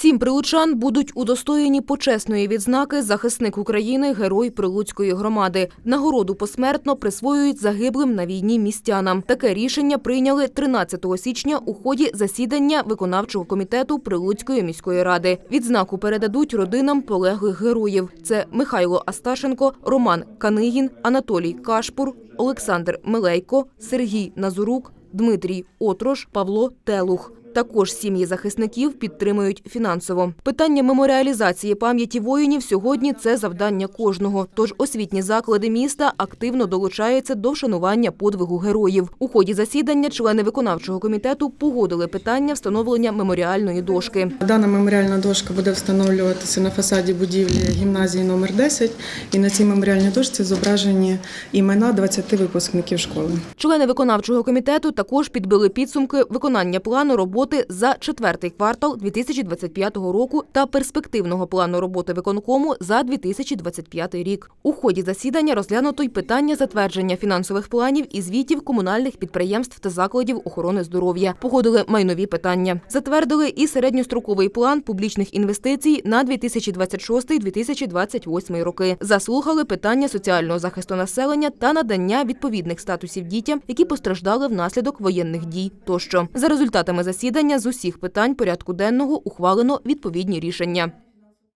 Сім прилучан будуть удостоєні почесної відзнаки захисник України, герой Прилуцької громади. Нагороду посмертно присвоюють загиблим на війні містянам. Таке рішення прийняли 13 січня у ході засідання виконавчого комітету Прилуцької міської ради. Відзнаку передадуть родинам полеглих героїв. Це Михайло Асташенко, Роман Канигін, Анатолій Кашпур, Олександр Милейко, Сергій Назурук, Дмитрій Отрош, Павло Телух. Також сім'ї захисників підтримують фінансово. Питання меморіалізації пам'яті воїнів сьогодні це завдання кожного. Тож освітні заклади міста активно долучаються до вшанування подвигу героїв. У ході засідання члени виконавчого комітету погодили питання встановлення меморіальної дошки. Дана меморіальна дошка буде встановлюватися на фасаді будівлі гімназії номер 10 і на цій меморіальній дошці зображені імена 20 випускників школи. Члени виконавчого комітету також підбили підсумки виконання плану роботи за четвертий квартал 2025 року та перспективного плану роботи виконкому за 2025 рік. У ході засідання розглянуто й питання затвердження фінансових планів і звітів комунальних підприємств та закладів охорони здоров'я. Погодили майнові питання. Затвердили і середньостроковий план публічних інвестицій на 2026-2028 роки. Заслухали питання соціального захисту населення та надання відповідних статусів дітям, які постраждали внаслідок воєнних дій. Тощо за результатами засідання з усіх питань порядку денного ухвалено відповідні рішення.